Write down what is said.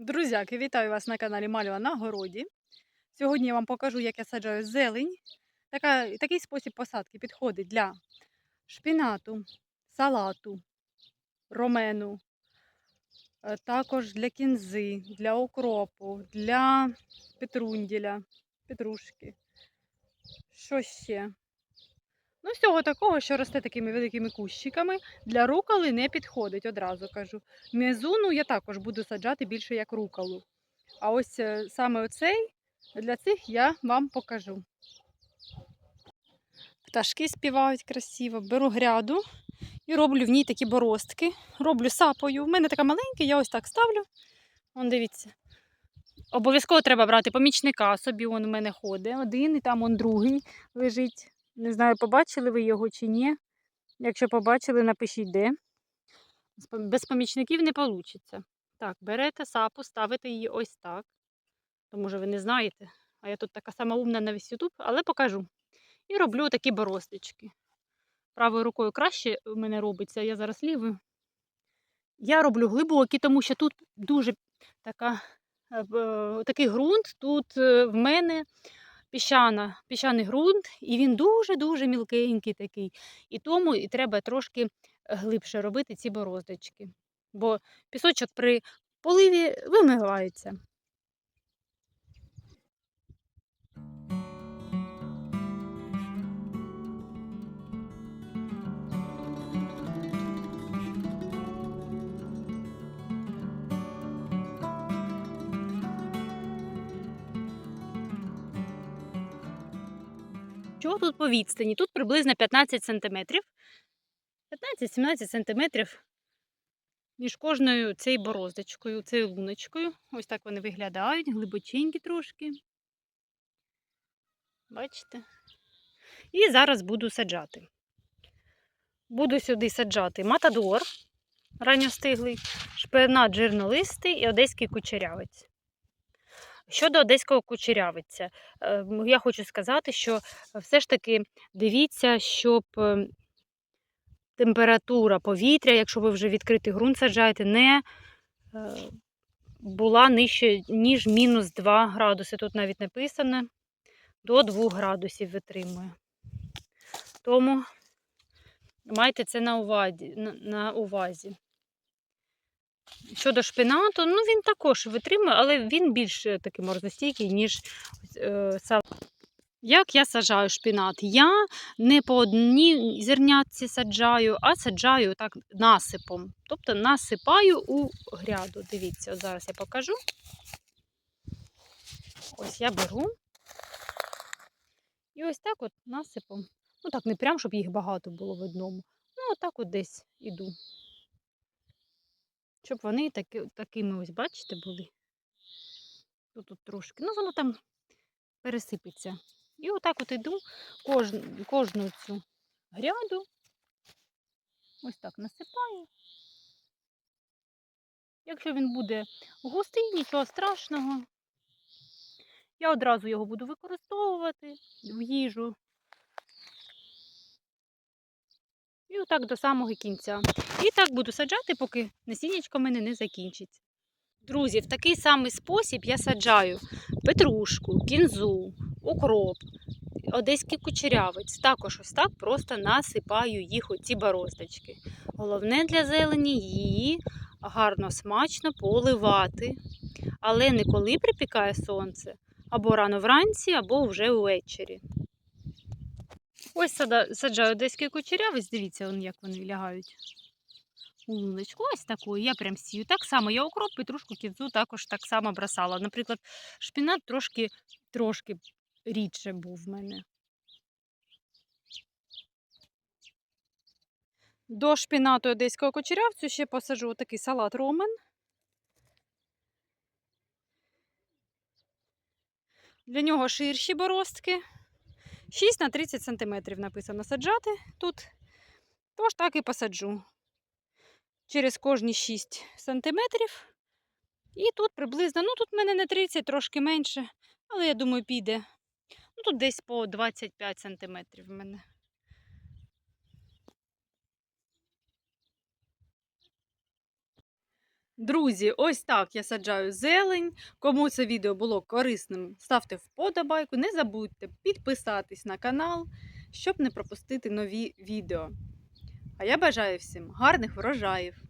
Друзяки, вітаю вас на каналі Мальва на городі. Сьогодні я вам покажу, як я саджаю зелень. Така, такий спосіб посадки підходить для шпінату, салату, ромену, е, також для кінзи, для укропу, для петрунділя, петрушки. Що ще? Ну, всього такого, що росте такими великими кущиками, для руколи не підходить, одразу кажу. Мезуну я також буду саджати більше як руколу. А ось е, саме оцей для цих я вам покажу. Пташки співають красиво, беру гряду і роблю в ній такі боростки. Роблю сапою. В мене така маленька, я ось так ставлю. Вон дивіться. Обов'язково треба брати помічника собі, он у мене ходить. Один і там он другий лежить. Не знаю, побачили ви його чи ні. Якщо побачили, напишіть де. Без помічників не вийде. Так, берете сапу, ставите її ось так. То може ви не знаєте. А я тут така сама умна на весь Ютуб, але покажу. І роблю такі боросточки. Правою рукою краще в мене робиться, я зараз лівою. Я роблю глибокі, тому що тут дуже така, е, такий ґрунт. Тут е, в мене піщана, піщаний ґрунт, і він дуже-дуже мілкенький такий. І тому і треба трошки глибше робити ці бороздочки. Бо пісочок при поливі вимивається. Що тут по відстані? Тут приблизно 15 см. 15-17 см між кожною цією бороздочкою, цією луночкою. Ось так вони виглядають, глибоченькі трошки. Бачите? І зараз буду саджати. Буду сюди саджати матадор ранньостиглий, шпинат жирнолистий і одеський кучерявець. Щодо одеського кучерявиця, е, я хочу сказати, що все ж таки дивіться, щоб е, температура повітря, якщо ви вже відкритий ґрунт саджаєте, не е, була нижче, ніж мінус 2 градуси. Тут навіть написано до 2 градусів витримує. Тому майте це на увазі. На увазі. Щодо шпинату, ну він також витримує, але він більш е, такий морозостійкий, ніж е, сам. Як я саджаю шпинат? Я не по одній зернятці саджаю, а саджаю так насипом. Тобто насипаю у гряду. Дивіться, от зараз я покажу. Ось я беру. І ось так от насипом. Ну так, не прям, щоб їх багато було в одному. Ну, отак от десь іду. Щоб вони таки, такими ось, бачите, були. Тут, тут трошки. Ну, воно там пересипеться. І отак от іду кожну, кожну цю гряду. Ось так насипаю. Якщо він буде густий, нічого страшного. Я одразу його буду використовувати в їжу. І отак до самого кінця. І так буду саджати, поки насіннячко в мене не закінчиться. Друзі, в такий самий спосіб я саджаю петрушку, кінзу, укроп, одеський кучерявець. Також ось так просто насипаю їх у ці бороздочки. Головне для зелені її гарно смачно поливати. Але не коли припікає сонце, або рано вранці, або вже ввечері. Ось саджаю одеський кучерявець, дивіться, як вони лягають. У луночку, ось таку. Я прям сію. Так само я укроп, петрушку, кінзу також так само бросала. Наприклад, шпінат трошки, трошки рідше був в мене. До шпінату одеського кучерявцю ще посаджу такий салат ромен. Для нього ширші боростки. 6 на 30 см написано саджати тут. Тож так і посаджу. Через кожні 6 см. І тут приблизно, ну тут в мене не 30, трошки менше, але я думаю, піде. Ну тут десь по 25 см в мене. Друзі, ось так я саджаю зелень. Кому це відео було корисним, ставте вподобайку. Не забудьте підписатись на канал, щоб не пропустити нові відео. А я бажаю всім гарних врожаїв!